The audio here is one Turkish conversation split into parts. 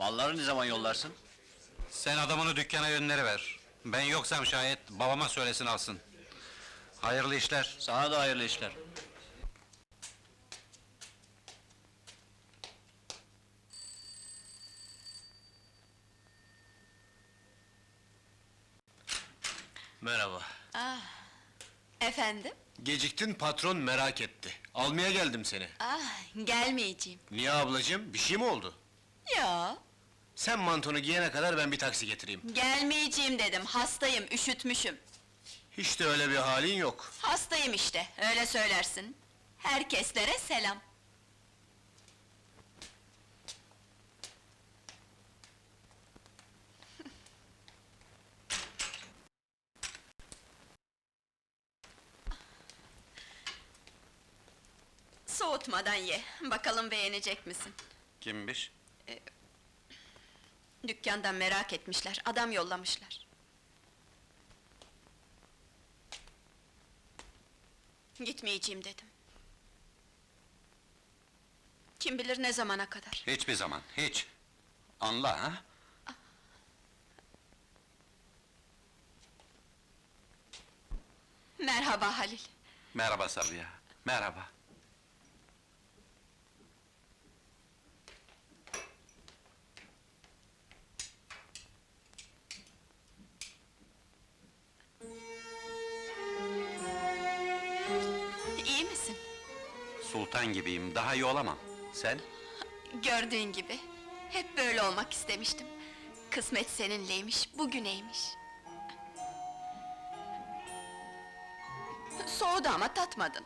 Malları ne zaman yollarsın? Sen adamını dükkana yönleri ver. Ben yoksam şayet babama söylesin alsın. Hayırlı işler. Sana da hayırlı işler. Merhaba. Efendim? Geciktin patron merak etti. Almaya geldim seni. Ah, gelmeyeceğim. Niye ablacığım? Bir şey mi oldu? Ya, Sen mantonu giyene kadar ben bir taksi getireyim. gelmeyeceğim dedim. Hastayım, üşütmüşüm. Hiç de öyle bir halin yok. Hastayım işte, öyle söylersin. Herkeslere selam. Soğutmadan ye, bakalım beğenecek misin? Kimmiş? Dükkandan merak etmişler, adam yollamışlar. Gitmeyeceğim dedim. Kim bilir ne zamana kadar. Hiçbir zaman, hiç. Anla ha? Merhaba Halil. Merhaba Sabiha, merhaba. Sultan gibiyim, daha iyi olamam. Sen? Gördüğün gibi. Hep böyle olmak istemiştim. Kısmet seninleymiş, bugüneymiş. Soğudu ama tatmadın.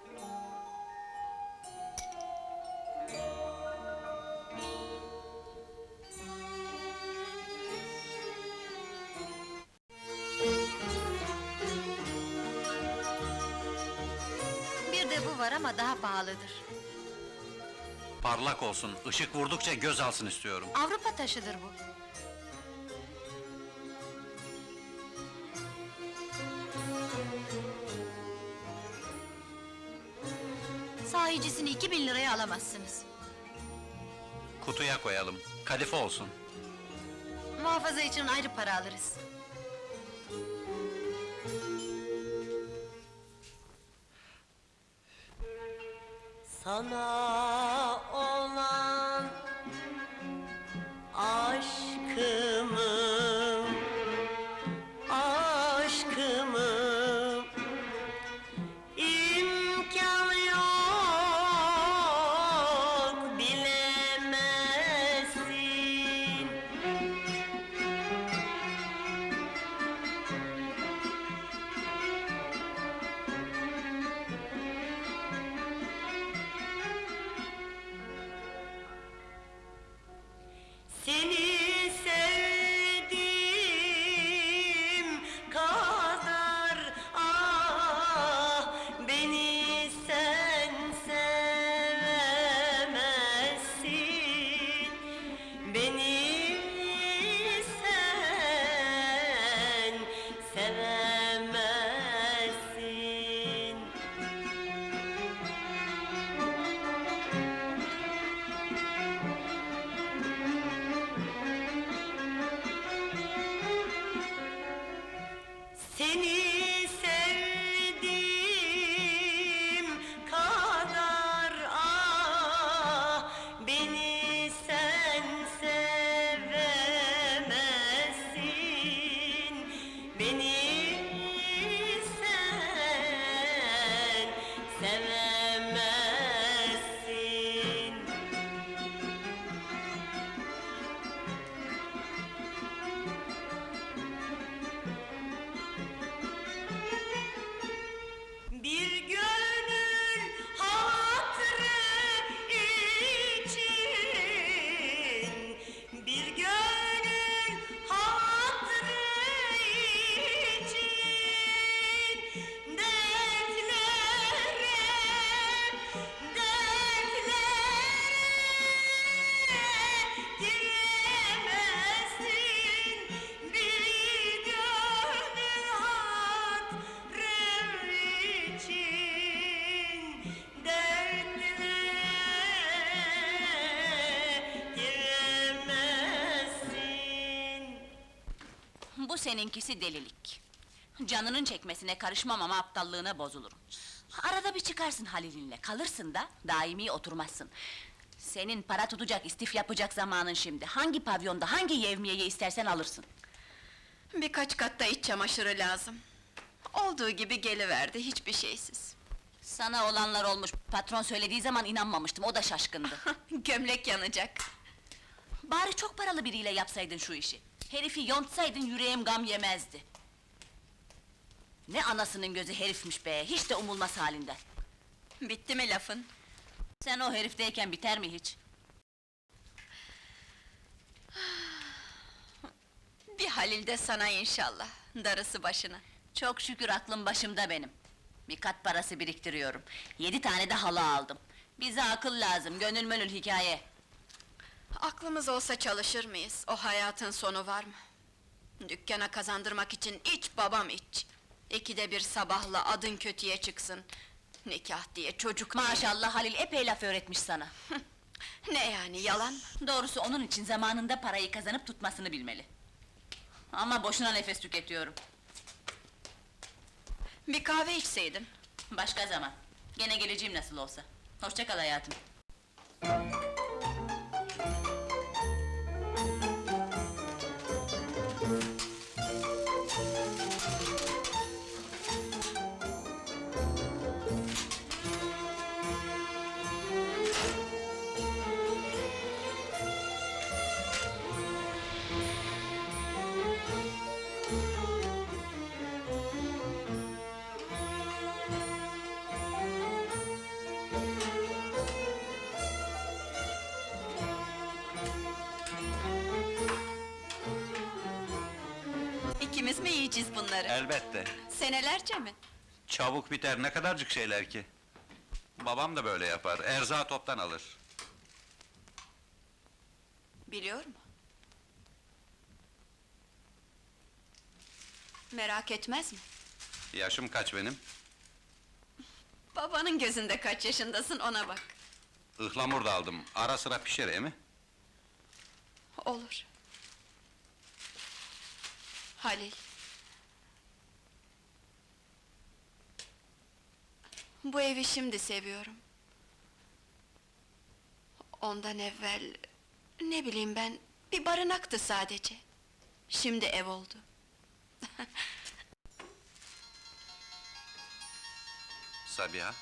Bir de bu var ama daha pahalıdır. Parlak olsun, ışık vurdukça göz alsın istiyorum. Avrupa taşıdır bu. Sahicisini iki bin liraya alamazsınız. Kutuya koyalım, kadife olsun. Muhafaza için ayrı para alırız. Sana Seninkisi delilik. Canının çekmesine karışmam ama aptallığına bozulurum. Arada bir çıkarsın Halil'inle, kalırsın da daimi oturmazsın. Senin para tutacak, istif yapacak zamanın şimdi. Hangi pavyonda, hangi yevmiyeyi istersen alırsın. Birkaç katta iç çamaşırı lazım. Olduğu gibi geliverdi, hiçbir şeysiz. Sana olanlar olmuş, patron söylediği zaman inanmamıştım, o da şaşkındı. Gömlek yanacak. Bari çok paralı biriyle yapsaydın şu işi. Herifi yontsaydın yüreğim gam yemezdi. Ne anasının gözü herifmiş be, hiç de umulmaz halinden. Bitti mi lafın? Sen o herifteyken biter mi hiç? Bir Halil de sana inşallah, darısı başına. Çok şükür aklım başımda benim. Bir kat parası biriktiriyorum. Yedi tane de halı aldım. Bize akıl lazım, gönül mönül hikaye. Aklımız olsa çalışır mıyız? O hayatın sonu var mı? Dükkana kazandırmak için iç babam iç. İkide bir sabahla adın kötüye çıksın. Nikah diye çocuk. Maşallah Halil epey laf öğretmiş sana. Ne yani yalan mı? Doğrusu onun için zamanında parayı kazanıp tutmasını bilmeli. Ama boşuna nefes tüketiyorum. Bir kahve içseydin. Başka zaman. Gene geleceğim nasıl olsa. Hoşça kal hayatım. Yiyeceğiz bunları? Elbette. Senelerce mi? Çabuk biter, ne kadarcık şeyler ki. Babam da böyle yapar, erzağı toptan alır. Biliyor mu? Merak etmez mi? Yaşım kaç benim? Babanın gözünde kaç yaşındasın ona bak. Ihlamur da aldım, ara sıra pişer e mi? Olur. Halil. Bu evi şimdi seviyorum. Ondan evvel... Ne bileyim ben, bir barınaktı sadece. Şimdi ev oldu. Sabiha,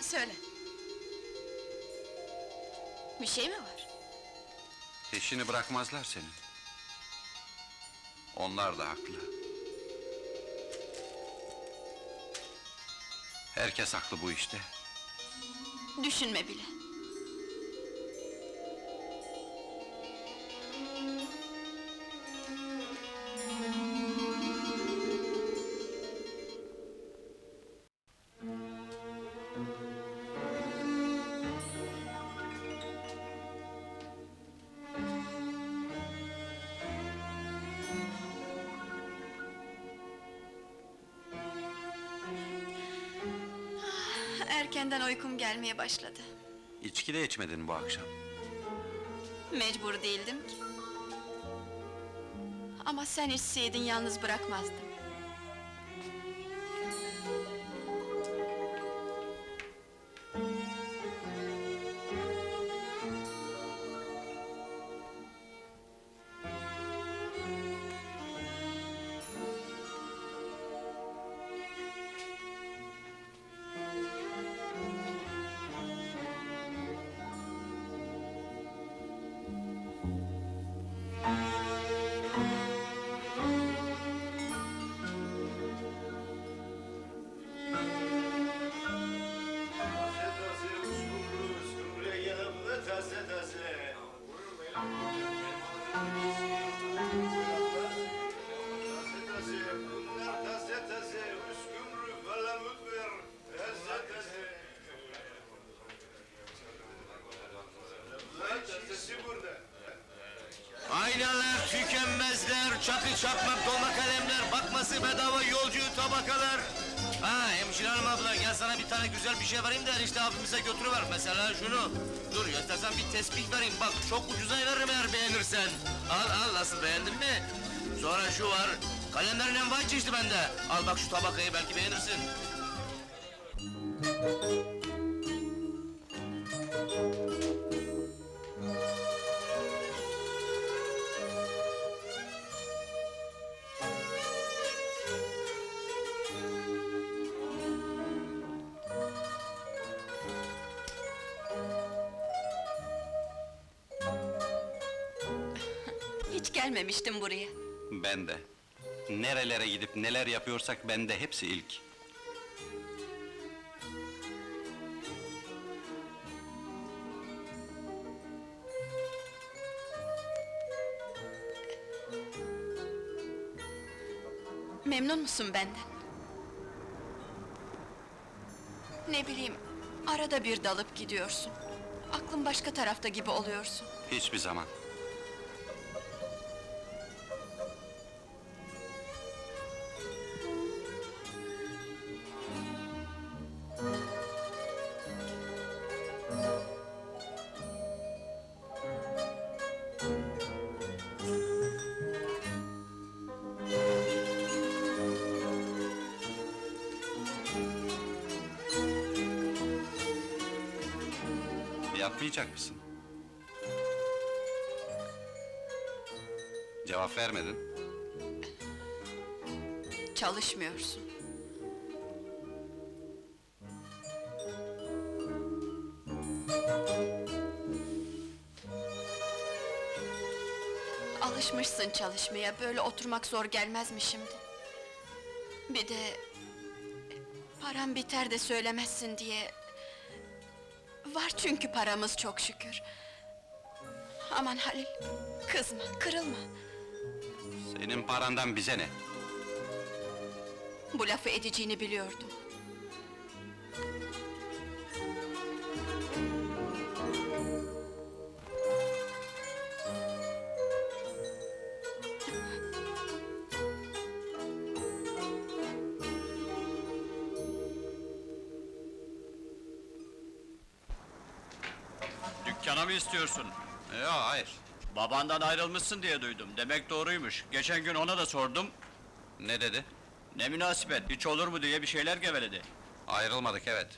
Söyle. Bir şey mi var? peşini bırakmazlar senin. Onlar da haklı. Herkes haklı bu işte. Düşünme bile. Erkenden uykum gelmeye başladı. İçki de içmedin bu akşam. Mecbur değildim ki. Ama sen içseydin yalnız bırakmazdım. Çakmak, dolma kalemler, bakması bedava yolcu tabakalar. Ha hemşire hanım abla gel sana bir tane güzel bir şey vereyim de enişte abimize götürüver. Mesela şunu. Dur göstersen bir tespih vereyim bak çok ucuza veririm eğer beğenirsen. Al al nasıl beğendin mi? Sonra şu var, kalenderin envai çeşidi bende. Al bak şu tabakayı belki beğenirsin. Gelmemiştim buraya. Ben de. Nerelere gidip neler yapıyorsak bende hepsi ilk. Memnun musun benden? Ne bileyim, arada bir dalıp gidiyorsun. Aklın başka tarafta gibi oluyorsun. Hiçbir zaman. Yapmayacak mısın? Cevap vermedin. Çalışmıyorsun. Alışmışsın çalışmaya, böyle oturmak zor gelmez mi şimdi? Bir de... Param biter de söylemezsin diye... Var çünkü paramız çok şükür. Aman Halil, kızma, kırılma. Senin parandan bize ne? Bu lafı edeceğini biliyordum. Mı istiyorsun? Yok hayır. Babandan ayrılmışsın diye duydum. Demek doğruymuş. Geçen gün ona da sordum. Ne dedi? Ne münasebet, hiç olur mu diye bir şeyler geveledi. Ayrılmadık evet.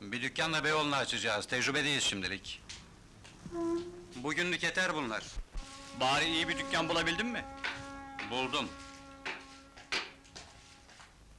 Bir dükkanla Beyoğlu'nu açacağız, tecrübedeyiz şimdilik. Bugünlük yeter bunlar. Bari iyi bir dükkan bulabildin mi? Buldum.